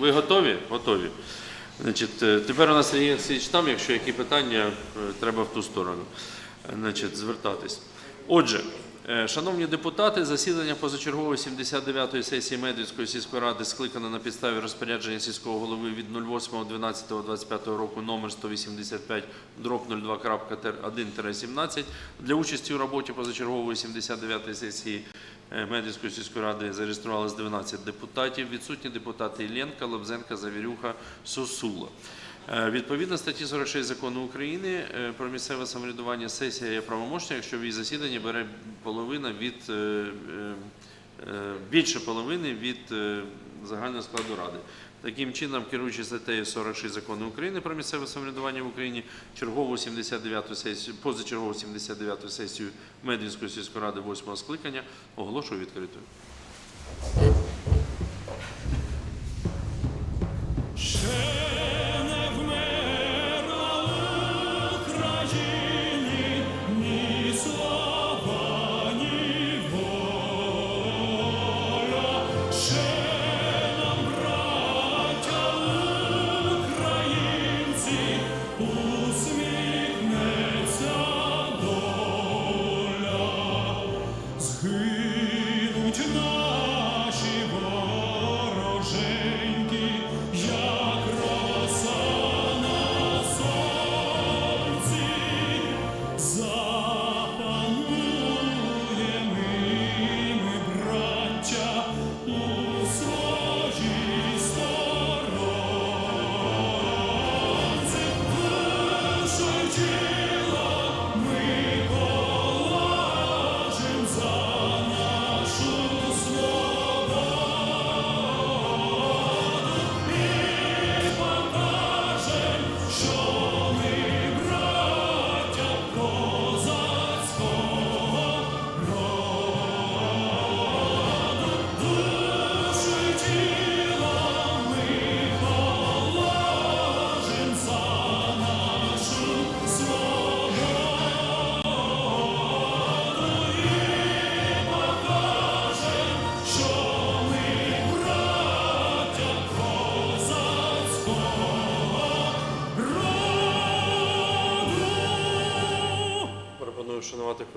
Ви готові? Готові. Значить, е, тепер у нас є Січ там, якщо які питання, е, треба в ту сторону е, значить, звертатись. Отже, шановні депутати, засідання позачергової 79-ї сесії Медведської сільської ради скликано на підставі розпорядження сільського голови від 08.12.25 року номер 185 дроб 02.1-17 для участі у роботі позачергової 79-ї сесії е, Медведської сільської ради зареєструвалось 12 депутатів. Відсутні депутати Іллєнка, Лобзенка, Завірюха, Сосула. Е, Відповідно статті 46 закону України е, про місцеве самоврядування сесія є правомочна, якщо в її засіданні бере половина від е, більше половини від загального складу ради. Таким чином, керуючи статтею 46 закону України про місцеве самоврядування в Україні, чергову 79 сесію, позачергову 79 сесію Медвінської сільської ради 8-го скликання оголошую відкритою. Не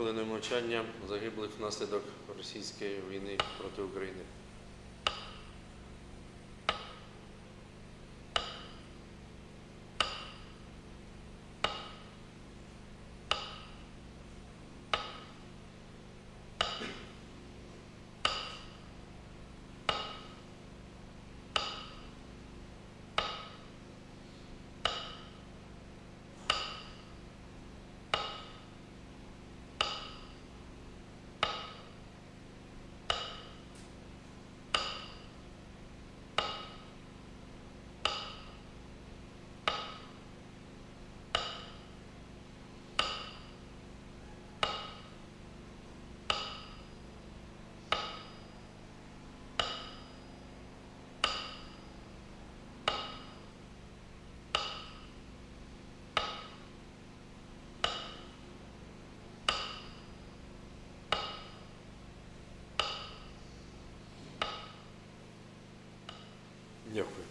хвилиною мовчання загиблих внаслідок російської війни проти України. Дякую.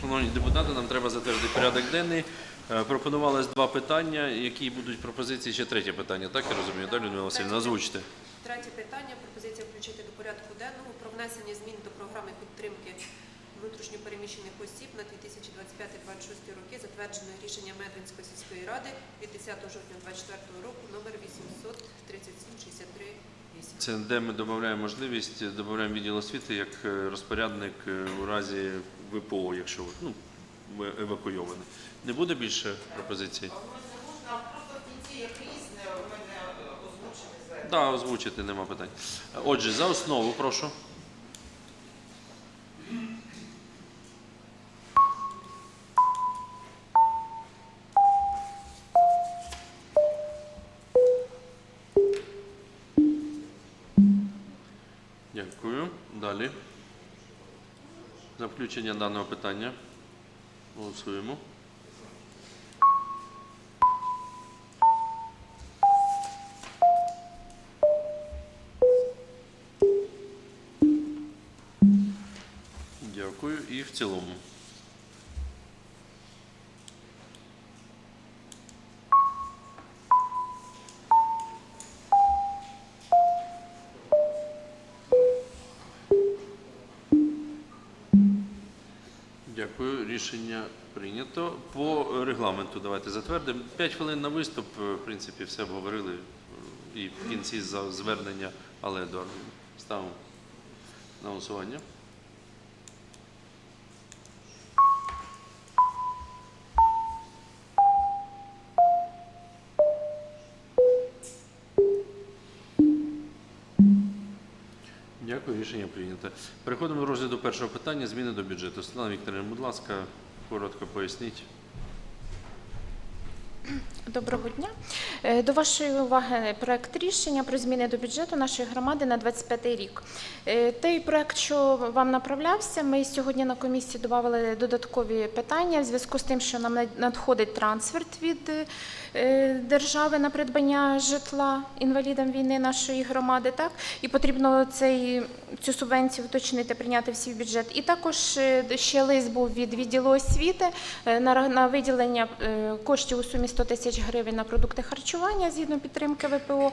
Шановні депутати, нам треба затвердити порядок денний. Е, Пропонувалось два питання, які будуть пропозиції. Ще третє питання, так я розумію, так, Людмила Васильівна? Озвучте. Третє питання. Пропозиція включити до порядку денного про внесення змін до програми підтримки внутрішньопереміщених осіб на 2025-2026 роки, затвердженої рішенням Медвинської сільської ради від 10 жовтня 2024 року номер 837 63 8. Це де ми додаємо можливість, додаємо відділ освіти як е, розпорядник е, у разі ВПО, якщо ну, ви евакуйовані. Не буде більше пропозицій? Так, да, озвучити нема питань. Отже, за основу прошу. Дякую. Далі. За включення даного питання. Голосуємо. Дякую. І в цілому. Дякую. Рішення прийнято. По регламенту давайте затвердимо. П'ять хвилин на виступ. В принципі, все обговорили. І в кінці за звернення але до ставимо на голосування. Дякую, рішення прийнято. Переходимо до розгляду першого питання зміни до бюджету. Слава Вікторівна, будь ласка, коротко поясніть. Доброго дня. Е, До вашої уваги проект рішення про зміни до бюджету нашої громади на 25 рік. Е, Той проект, що вам направлявся, ми сьогодні на комісії додали додаткові питання в зв'язку з тим, що нам надходить трансферт від е, держави на придбання житла інвалідам війни нашої громади. Так і потрібно цей цю субвенцію уточнити, прийняти всі в бюджет. І також ще лист був від відділу освіти на, на виділення коштів у сумі 100 тисяч гривень на продукти харчування згідно підтримки ВПО,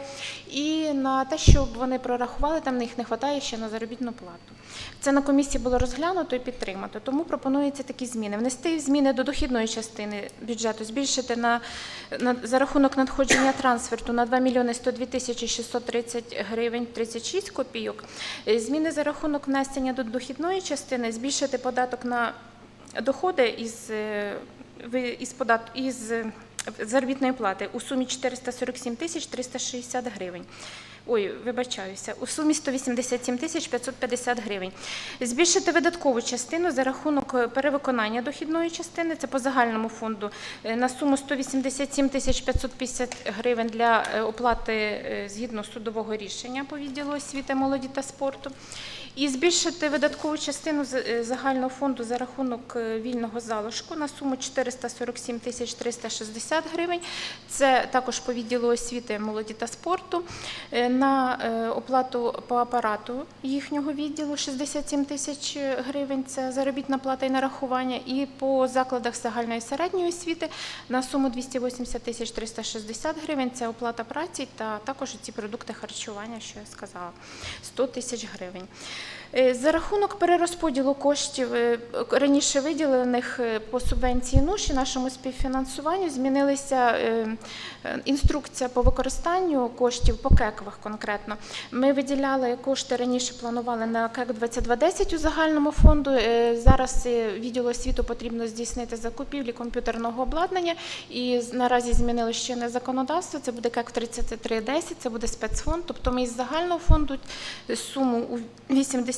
і на те, щоб вони прорахували, там них не вистачає ще на заробітну плату. Це на комісії було розглянуто і підтримато. Тому пропонуються такі зміни: внести зміни до дохідної частини бюджету, збільшити на, на за рахунок надходження трансферту на 2 мільйони 102 тисячі 630 гривень 36 копійок. Е, Зміни за рахунок внесення до дохідної частини, збільшити податок на доходи із, е, із, подат... із е, заробітної плати у сумі 447 тисяч 360 гривень. Ой, вибачаюся, у сумі 187 тисяч 550 гривень. Збільшити видаткову частину за рахунок перевиконання дохідної частини, це по загальному фонду, е, на суму 187 тисяч 550 гривень для е, оплати е, згідно судового рішення по відділу освіти, молоді та спорту. І збільшити видаткову частину е, загального фонду за рахунок е, вільного залишку на суму 447 тисяч 360 гривень. Це також по відділу освіти, молоді та спорту. Е, На оплату по апарату їхнього відділу 67 тисяч гривень. Це заробітна плата і нарахування. І по закладах загальної середньої освіти на суму 280 тисяч 360 гривень. Це оплата праці та також ці продукти харчування, що я сказала, 100 тисяч гривень. Е, За рахунок перерозподілу коштів е, раніше виділених е, по субвенції НУШ і нашому співфінансуванню змінилися е, інструкція по використанню коштів по кеквах конкретно. Ми виділяли кошти раніше планували на КЕК 2210 у загальному фонду. Зараз відділу освіту потрібно здійснити закупівлі комп'ютерного обладнання і наразі змінили ще не законодавство. Це буде КЕК 3310, це буде спецфонд. Тобто ми із загального фонду суму у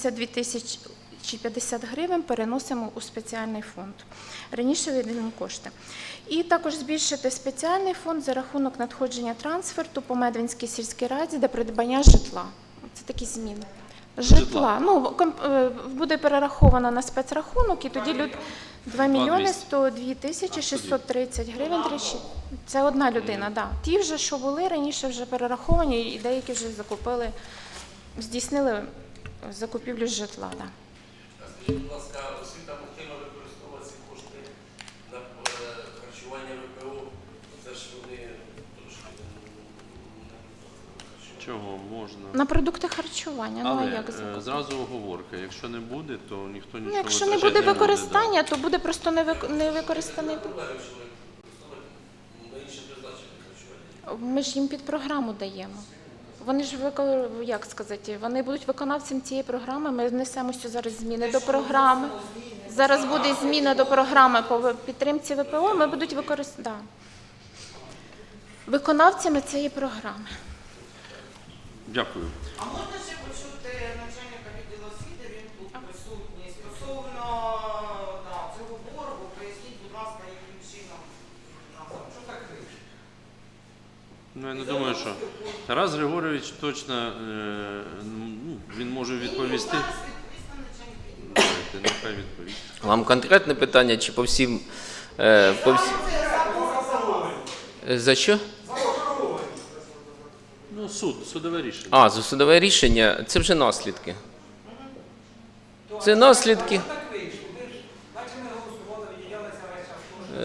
82 тисячі чи 50 гривень переносимо у спеціальний фонд. Раніше виділені кошти. І також збільшити спеціальний фонд за рахунок надходження трансферту по Медвинській сільській раді для придбання житла. Це такі зміни. Житла. Житла. Ну, е, буде перераховано на спецрахунок, і тоді люд 2 мільйони 200. 102 тисячі 630 гривень. 36. Це одна людина, так. Да. Ті вже, що були раніше, вже перераховані, і деякі вже закупили, здійснили закупівлю житла. Да. Скажіть, будь ласка, освіта хотіла використовувати ці кошти на е, харчування ВПО. Це ж вони трошки не Чого можна? На продукти харчування, ну а як е, закупити? зразу оговорка. Якщо не буде, то ніхто Ну, нічого якщо не буде да. використання, то буде просто не не використаний. проблеми, що ви використовуєте на інше призначення харчування. Ми ж їм під програму даємо. Вони ж вико- як сказати, вони будуть виконавцем цієї програми. Ми внесемо що зараз зміни до програми. Зараз буде зміна до програми по ви- підтримці ВПО. Ми будуть використати да. виконавцями цієї програми. Дякую. А можна ще Ну, я не думаю, що Тарас Григорович точно е, ну, він може відповісти. Вам конкретне питання чи по всім. е, По всі... Е, за що? Ну, суд, судове рішення. А, за судове рішення це вже наслідки. Це наслідки.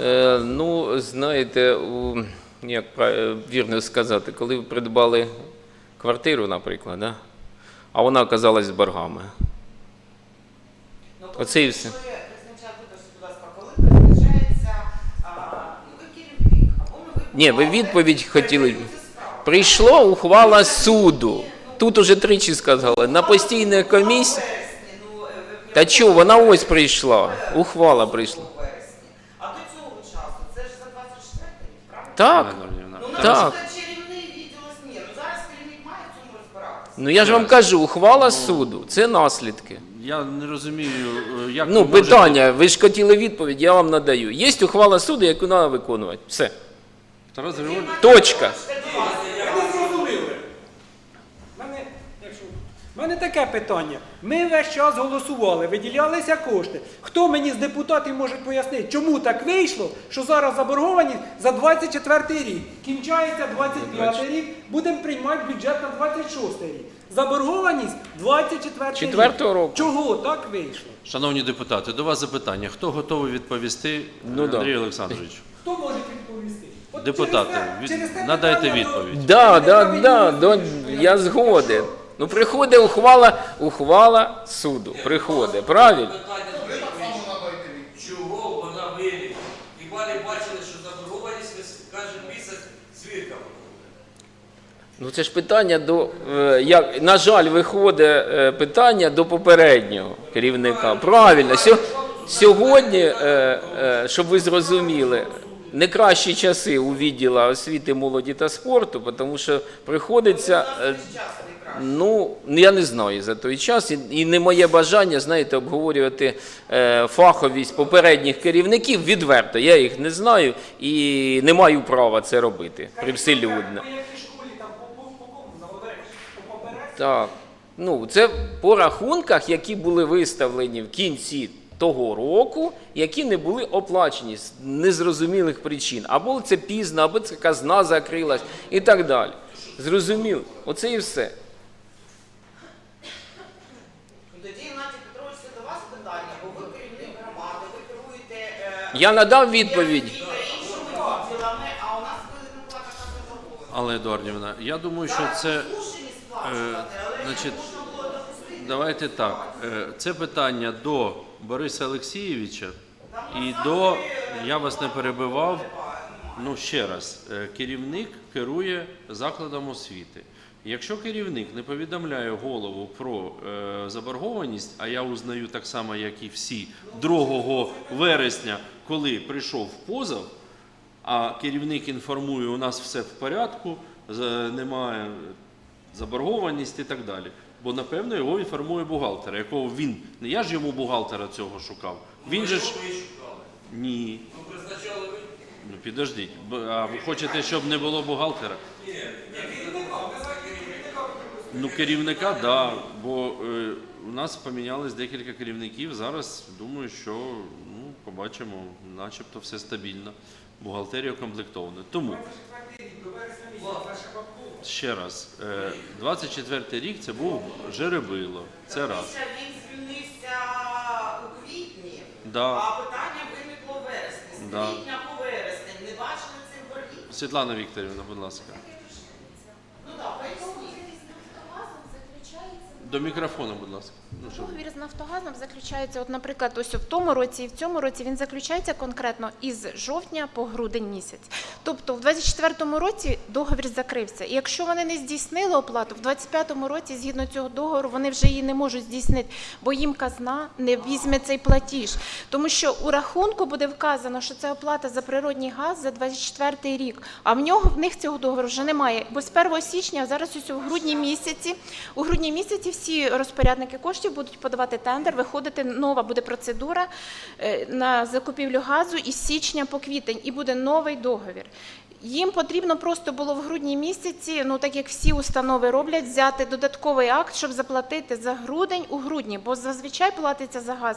Е, ну, знаєте, у як е, вірно сказати, коли ви придбали квартиру, наприклад, да? а вона оказалась з боргами. Ну, Оце і все. Новий Ні, ви відповідь хотіли. Прийшла ухвала суду. Тут уже тричі сказали. На постійній комісії. вересні, ну, е, Та чого, вона ось прийшла. Ухвала прийшла. Так. Ну, Так. наприклад, чарівний відділ ОСНІ. Ну, зараз керівник має в цьому розбиратися. Ну я ж вам кажу, ухвала суду це наслідки. Я не розумію, е, як Ну, ви можете- питання, ви ж хотіли відповідь, я вам надаю. Є ухвала суду, яку треба виконувати. Все. Тарас Григорович, Точка. Зрозуміли. Мене, якщо... мене таке питання. Ми весь час голосували, виділялися кошти. Хто мені з депутатів може пояснити, чому так вийшло, що зараз заборгованість за 24 рік? Кінчається 25 рік, будемо приймати бюджет на 26 рік. Заборгованість 24 рік. Року. Чого так вийшло? шановні депутати, до вас запитання. Хто готовий відповісти, Ну, Андрій да. Олександрович? Хто може відповісти? От Депутати, через те- від- через те надайте питання до- відповідь. Да, да, да, до, я згоден. Ну приходить ухвала, ухвала суду. Приходить, правильно? Чого вона вирішила? Хіба не бачили, що заборгованість кожен місяць свідками? Ну це ж питання до е, як на жаль, виходить е, питання до попереднього керівника. Правильно, Сьо- сьогодні, е, е, щоб ви зрозуміли, не кращі часи у відділа освіти, молоді та спорту, тому що приходиться. Ну, я не знаю за той час, і, не моє бажання, знаєте, обговорювати е, фаховість попередніх керівників відверто. Я їх не знаю і не маю права це робити привселюдно. Так. Ну, це по рахунках, які були виставлені в кінці того року, які не були оплачені з незрозумілих причин. Або це пізно, або це казна закрилась і так далі. Зрозуміло. Оце і все. Тоді, Геннадій Петрович, це до вас питання, бо ви керівник громади, ви керуєте е, Я надав відповідь. Але Едуардівна, я думаю, що це. Але значить. Давайте так. е, Це питання до Бориса Олексійовича і до. Я вас не перебивав. Ну, ще раз, е, керівник керує закладом освіти. Якщо керівник не повідомляє голову про е, заборгованість, а я узнаю так само, як і всі, 2 вересня, коли прийшов позов, а керівник інформує, у нас все в порядку, немає заборгованість і так далі. Бо напевно його інформує бухгалтер, якого він. Не я ж йому бухгалтера цього шукав. Він же ж ні. Ну. Ну підождіть. А ви хочете, щоб не було бухгалтера? Ну, керівника, так. Да, бо е, у нас помінялось декілька керівників. Зараз думаю, що ну, побачимо, начебто все стабільно. Бухгалтерія комплектована. Тому ще раз, е, 24 рік це був жеребило. Це раз. Він звільнився у квітні, Да. а питання виникло вересні. З Да. квітня по вересень не бачили цих боргів? Світлана Вікторівна, будь ласка. Ну так, поясніть. До мікрофону, будь ласка. Ну. Договір з Нафтогазом заключається, от, наприклад, ось в тому році і в цьому році він заключається конкретно із жовтня по грудень місяць. Тобто в 24-му році договір закрився. І якщо вони не здійснили оплату, в 25-му році, згідно цього договору, вони вже її не можуть здійснити, бо їм казна не візьме цей платіж. Тому що у рахунку буде вказано, що це оплата за природній газ за 24 рік. А в нього в них цього договору вже немає. Бо з 1 січня, зараз ось у грудні місяці, у грудні місяці всі розпорядники коштів будуть подавати тендер, виходити нова буде процедура е, на закупівлю газу із січня по квітень, і буде новий договір. Їм потрібно просто було в грудні місяці, ну так як всі установи роблять, взяти додатковий акт, щоб заплатити за грудень у грудні, бо зазвичай платиться за газ.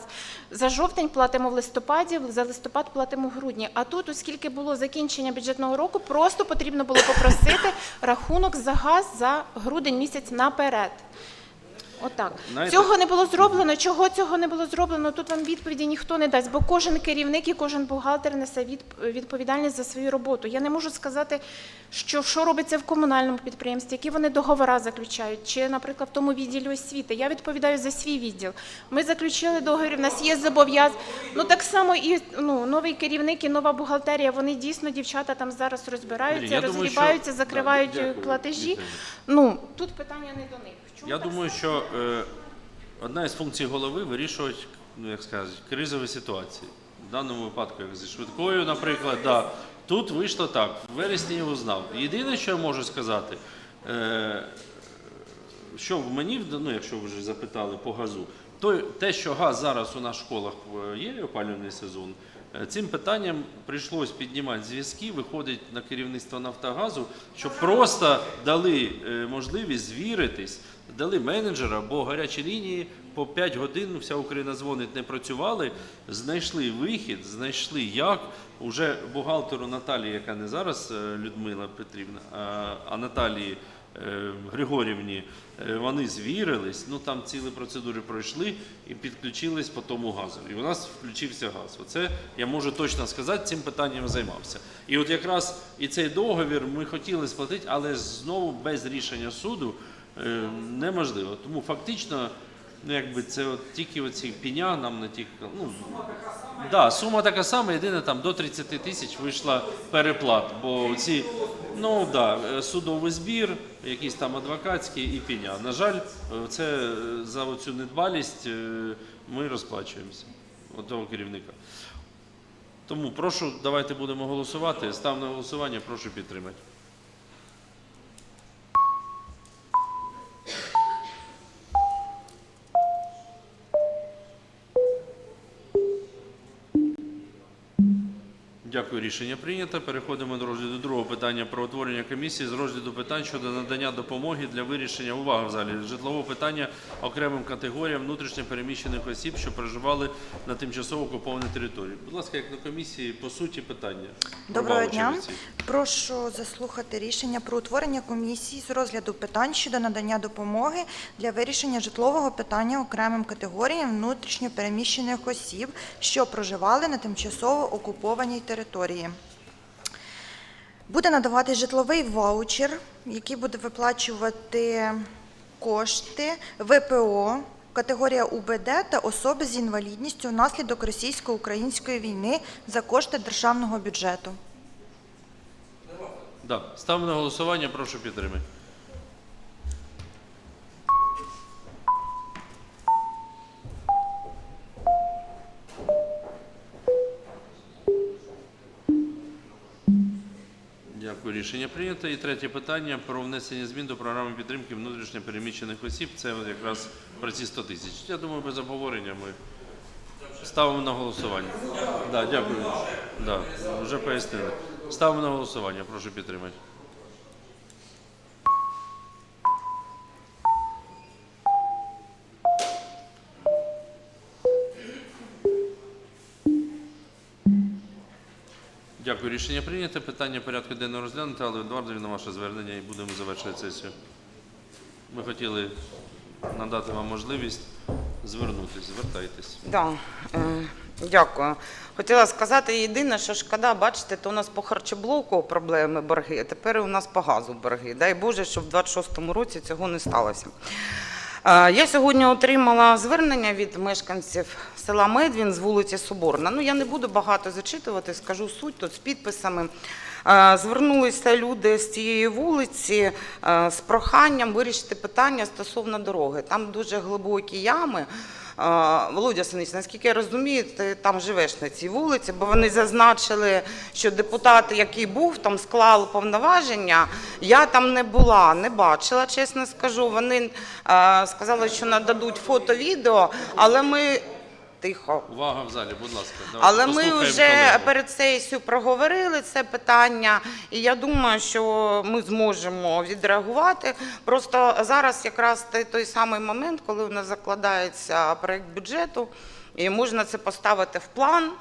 За жовтень платимо в листопаді, за листопад платимо в грудні. А тут, оскільки було закінчення бюджетного року, просто потрібно було попросити рахунок за газ за грудень місяць наперед. Отак. Знаєте- Цього не було зроблено. Чого цього не було зроблено? Тут вам відповіді ніхто не дасть, бо кожен керівник і кожен бухгалтер несе відповідальність за свою роботу. Я не можу сказати, що, що робиться в комунальному підприємстві, які вони договори заключають, чи, наприклад, в тому відділі освіти. Я відповідаю за свій відділ. Ми заключили договір, в нас є зобов'язання. Ну так само і ну, новий керівник і нова бухгалтерія. Вони дійсно дівчата там зараз розбираються, розгрібаються, що- закривають Да, платежі. Ну тут питання не до них. Я думаю, що е, одна із функцій голови вирішувати, ну як сказати, кризові ситуації. В даному випадку, як зі швидкою, наприклад, да, тут вийшло так. В вересні я узнав. Єдине, що я можу сказати, е, що в мені, ну якщо ви вже запитали по газу, то те, що газ зараз у нас в школах е, є опалювальний сезон, цим питанням прийшлось піднімати зв'язки, виходить на керівництво Нафтогазу, щоб просто дали е, можливість звіритись, дали менеджера, бо гарячі лінії по 5 годин вся Україна дзвонить, не працювали, знайшли вихід, знайшли як. Уже бухгалтеру Наталії, яка не зараз е, Людмила Петрівна, а, Наталії е, Григорівні, е, вони звірились, ну там цілі процедури пройшли і підключились по тому газу. І у нас включився газ. Оце я можу точно сказати, цим питанням займався. І от якраз і цей договір ми хотіли сплатити, але знову без рішення суду е, неможливо. Тому фактично. Ну, якби це от тільки оці пеня нам на тих, ну, Да, сума така сама, єдине там до 30 тисяч вийшла переплат, бо ці, ну да, судовий збір, якийсь там адвокатський і пеня. На жаль, це е, за оцю недбалість е, ми розплачуємося от того керівника. Тому прошу, давайте будемо голосувати. Став на голосування, прошу підтримати. Рішення прийнято. Переходимо до розгляду другого питання про утворення комісії з розгляду питань щодо надання допомоги для вирішення увага в залі житлового питання окремим категоріям внутрішньо переміщених осіб, що проживали на тимчасово окупованій території. Будь ласка, як на комісії, по суті, питання. Доброго дня. Прошу заслухати рішення про утворення комісії з розгляду питань щодо надання допомоги для вирішення житлового питання окремим категоріям внутрішньо переміщених осіб, що проживали на тимчасово окупованій території. Буде надавати житловий ваучер, який буде виплачувати кошти ВПО, категорія УБД та особи з інвалідністю внаслідок російсько-української війни за кошти державного бюджету. Да. Ставимо на голосування, прошу підтримати. Дякую, рішення прийнято. І третє питання про внесення змін до програми підтримки внутрішньо переміщених осіб. Це якраз про ці 100 тисяч. Я думаю, без обговорення ми ставимо на голосування. Да, дякую. Да, вже пояснили. Ставимо на голосування, прошу підтримати. Дякую, рішення прийнято. Питання порядку денного розглянуто, але Едуардові на ваше звернення і будемо завершувати сесію. Ми хотіли надати вам можливість звернутися. Звертайтесь. Да, е, дякую. Хотіла сказати єдине, що шкода, бачите, то у нас по харчоблоку проблеми борги, а тепер у нас по газу борги. Дай Боже, щоб в 26-му році цього не сталося. Е, Я сьогодні отримала звернення від мешканців села Медвін з вулиці Соборна. Ну, я не буду багато зачитувати, скажу суть тут з підписами. Е, Звернулися люди з цієї вулиці е, з проханням вирішити питання стосовно дороги. Там дуже глибокі ями. Володя Синич, наскільки я розумію, ти там живеш на цій вулиці, бо вони зазначили, що депутат, який був, там склав повноваження. Я там не була, не бачила, чесно скажу. Вони сказали, що нададуть фото, відео, але ми тихо. Увага в залі, будь ласка. Давайте Але ми вже колегу. перед сесією проговорили це питання, і я думаю, що ми зможемо відреагувати. Просто зараз якраз той, самий момент, коли у нас закладається проект бюджету, і можна це поставити в план.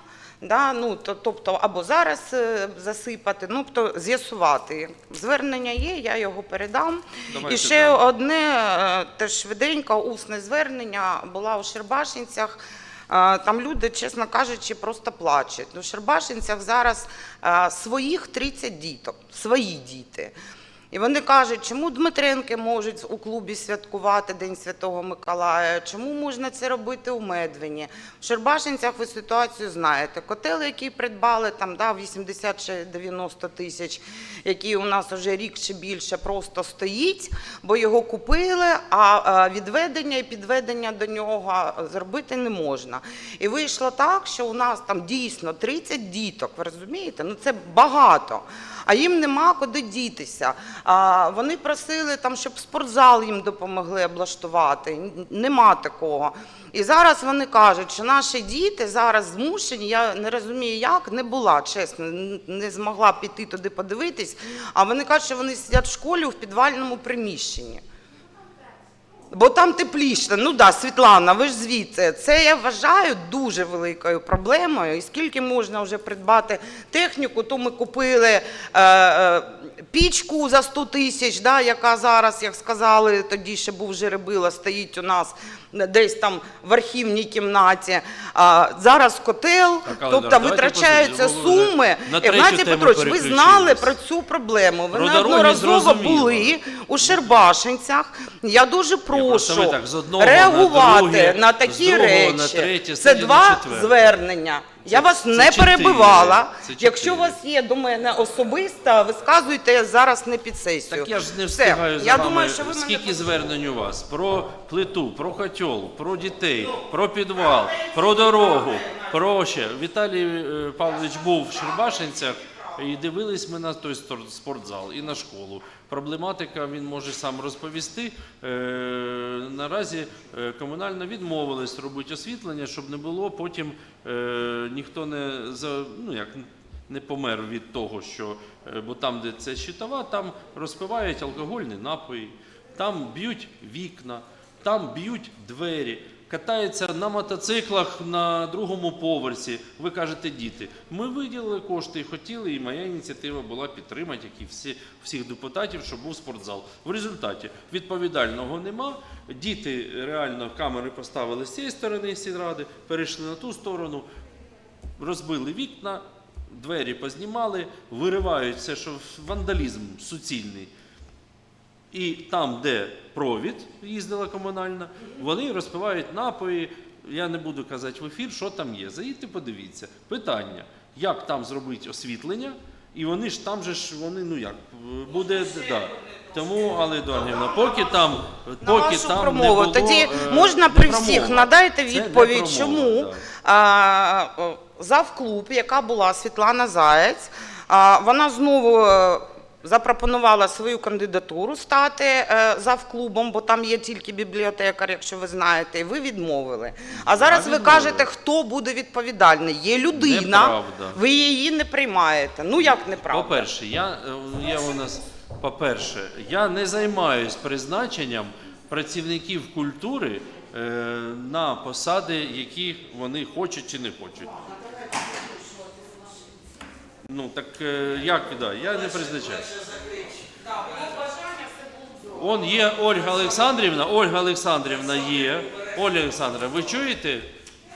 Да, ну, то, тобто або зараз е, засипати, ну тобто з'ясувати. Звернення є, я його передам. Давайте І ще так. одне е, теж швиденько, усне звернення була у Щербашинцях. Там люди, чесно кажучи, просто плачуть. У Щербашинцях зараз своїх 30 діток, свої діти. І вони кажуть, чому Дмитренки можуть у клубі святкувати День Святого Миколая, чому можна це робити у Медвині. В Щербашинцях ви ситуацію знаєте. Котел, який придбали, там да, 80 чи 90 тисяч, який у нас вже рік чи більше просто стоїть, бо його купили, а відведення і підведення до нього зробити не можна. І вийшло так, що у нас там дійсно 30 діток, ви розумієте? Ну це багато. А їм нема куди дітися. А вони просили там, щоб спортзал їм допомогли облаштувати. Нема такого. І зараз вони кажуть, що наші діти зараз змушені, я не розумію, як не була, чесно, не змогла піти туди подивитись. А вони кажуть, що вони сидять в школі в підвальному приміщенні. Бо там тепліше. Ну да, Світлана, ви ж звідси. Це я вважаю дуже великою проблемою. І скільки можна вже придбати техніку, то ми купили е, е, пічку за 100 тисяч, да, яка зараз, як сказали, тоді ще був жеребила, стоїть у нас десь там в архівній кімнаті. А, зараз котел, Так, тобто давайте витрачаються вже суми. на третю Ігнатій тему Петрович, ви знали переключились. про цю проблему. Ви Про дороги неодноразово зрозуміло. були у Шербашинцях. Я дуже просто ви прошу так з одного на реагувати друге, на з такі речі. на третє, це сидя на два четверте. звернення. Я вас це не чотири. перебивала. Це Якщо у вас є до мене особисто, висказуйте зараз не під сесію. Так я ж не Все. встигаю за Я вами. думаю, що ви мене Скільки звернень у вас про плиту, про котел, про дітей, про підвал, про дорогу, про ще. Віталій е, Павлович був в Щербашинцях і дивились ми на той стор- спортзал і на школу. Проблематика він може сам розповісти. Е, наразі е, комунально відмовились робити освітлення, щоб не було потім е, ніхто не ну як не помер від того, що бо там, де це щитова, там розпивають алкогольні напої, там б'ють вікна, там б'ють двері, катаються на мотоциклах на другому поверсі. Ви кажете, діти. Ми виділили кошти і хотіли, і моя ініціатива була підтримати, як і всі, всіх депутатів, щоб був спортзал. В результаті відповідального нема. Діти реально камери поставили з цієї сторони сільради, перейшли на ту сторону розбили вікна, двері познімали, виривають все, що вандалізм суцільний. І там, де провід їздила комунальна, вони розпивають напої. Я не буду казати в ефір, що там є. Заїдьте, подивіться. Питання, як там зробити освітлення, і вони ж там же ж вони, ну як, буде. Да. Тому, але Едуардівна, поки там, поки вашу там промову. не було, Тоді е, можна при всіх надайте відповідь, промова, чому да. а, завклуб, яка була Світлана Заєць, а, вона знову е, запропонувала свою кандидатуру стати е, завклубом, бо там є тільки бібліотекар, якщо ви знаєте, і ви відмовили. А зараз ви кажете, хто буде відповідальний. Є людина, Неправда. ви її не приймаєте. Ну як неправда? По-перше, я, е, я у нас, по-перше, я не займаюсь призначенням працівників культури е, на посади, які вони хочуть чи не хочуть. Ну так е, як да, я не призначаю. Он є Ольга Олександрівна, Ольга Олександрівна є. Ольга Олександрівна, ви чуєте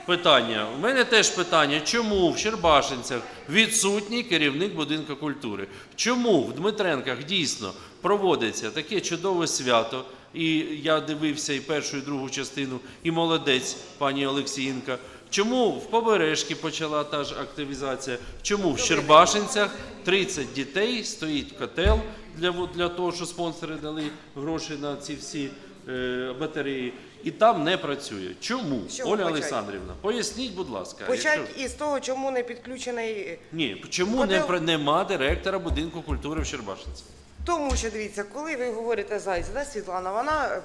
питання? У мене теж питання, чому в Щербашинцях відсутній керівник будинку культури? Чому в Дмитренках дійсно проводиться таке чудове свято? І я дивився і першу, і другу частину, і молодець пані Олексіїнка. Чому в Побережці почала та ж активізація? Чому в Щербашинцях 30 дітей стоїть котел для, для того, що спонсори дали гроші на ці всі е, батареї, і там не працює. Чому? чого Оля почать? Олександрівна, поясніть, будь ласка. Почать якщо- із того, чому не підключений. Ні, чому не, Котел- про- нема директора будинку культури в Щербашинцях? Тому що дивіться, коли ви говорите Зайць, да, Світлана, вона е,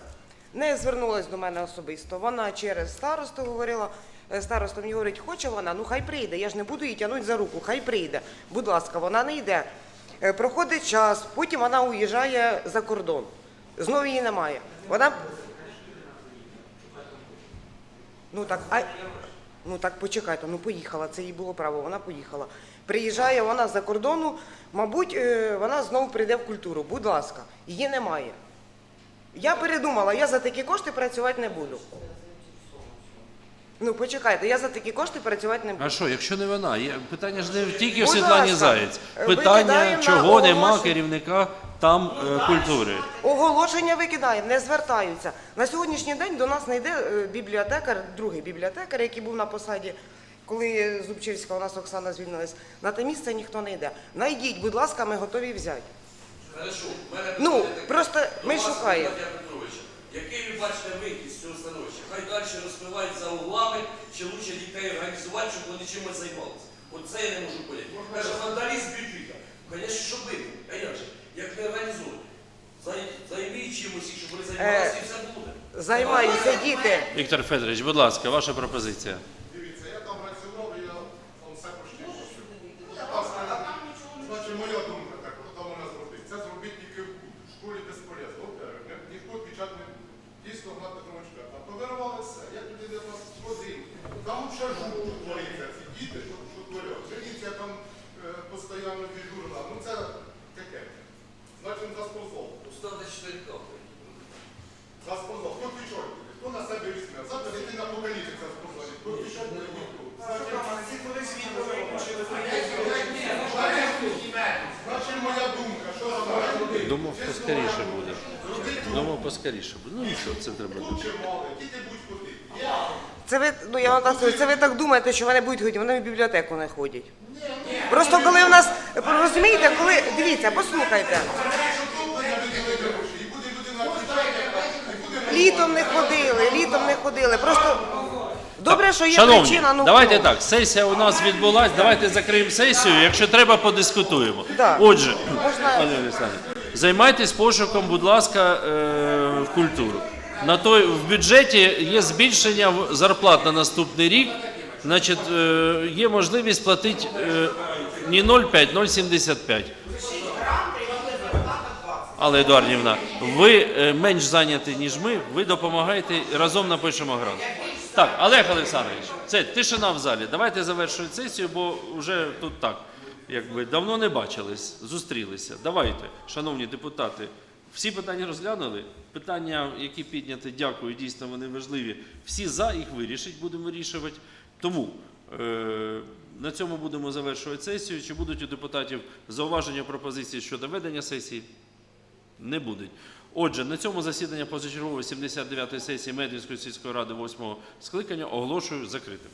не звернулась до мене особисто. Вона через старосту говорила. Е, Староста мені говорить, хоче вона, ну хай прийде. Я ж не буду її тягнути за руку, хай прийде. Будь ласка, вона не йде. Е, Проходить час, потім вона уїжджає за кордон. Знову її немає. Вона. Ну так, а Ну так почекайте, ну поїхала, це їй було право, вона поїхала. Приїжджає вона за кордону, мабуть, е, вона знову прийде в культуру. Будь ласка, її немає. Я передумала, я за такі кошти працювати не буду. Ну почекайте, я за такі кошти працювати не буду. А що, якщо не вона? Є питання ж не тільки в Будь Світлані ласка, Заєць. викидаємо Питання, чого нема оголошення. керівника там е, культури. Оголошення викидаємо, не звертаються. На сьогоднішній день до нас не йде е, бібліотекар, другий бібліотекар, який був на посаді, коли Зубчевська у нас Оксана звільнилась. На те місце ніхто не йде. Найдіть, будь ласка, ми готові взяти. Ну, просто ми шукаємо. Який ви бачите вихід з цього становища? Хай далі розпливають за углами, чи лучше дітей організувати, щоб вони чимось займалися. Оце я не можу поняти. Каже, фандаліст бюджета. Конечно, що ви, А як же? Як не організують? Займіть чимось, щоб вони займалися, і все буде. Займаються діти. Віктор Федорович, будь ласка, ваша пропозиція. Дивіться, я там працював, і я там все почти почув. Значить, моя думка так, що там можна зробити. Це зробити тільки в школі безполезно. Во-первых, ні- ніхто печать не буде. Дійсно, гнати громадська. А повирвали все. Я туди не вас ходив. Там ще жутко твориться. Ці діти, що, що творять. Міліція там е, постійно дежурна. Ну це таке. Значить, за спозол. Ставте чотирка. За спозол. Хто печать буде? Хто на себе візьме? Завтра дитина покалічиться в спозолі. Хто печать буде? Ніхто. Значить, моя думка, що робити? Думав, поскоріше буде. Думав, поскоріше буде. Це треба. Це ви, ну я вам так скажу, це ви так думаєте, що вони будуть ходити, вони в бібліотеку не ходять. Просто коли в нас, розумієте, коли, дивіться, послухайте, літом не ходили, літом не ходили. Просто добре, що є Шановні, причина, ну давайте ну. так. Сесія у нас відбулась. Давайте закриємо сесію. Якщо треба, подискутуємо. Да. Отже, Можна- пане займайтесь пошуком, будь ласка, е, в культуру. На той в бюджеті є збільшення зарплат на наступний рік. Значить, е, є можливість платити не 0,5, 0,75. Але Едуардівна, ви е, менш зайняті, ніж ми, ви допомагаєте разом напишемо грант. Так, Олег Олександрович, це тишина в залі. Давайте завершуємо сесію, бо вже тут так, якби давно не бачились, зустрілися. Давайте, шановні депутати, всі питання розглянули. Питання, які підняті, дякую, дійсно вони важливі. Всі за їх вирішить, будемо вирішувати. Тому е, на цьому будемо завершувати сесію. Чи будуть у депутатів зауваження пропозиції щодо ведення сесії? Не будуть. Отже, на цьому засідання позачергової 79-ї сесії Медвінської сільської ради 8 скликання оголошую закритим.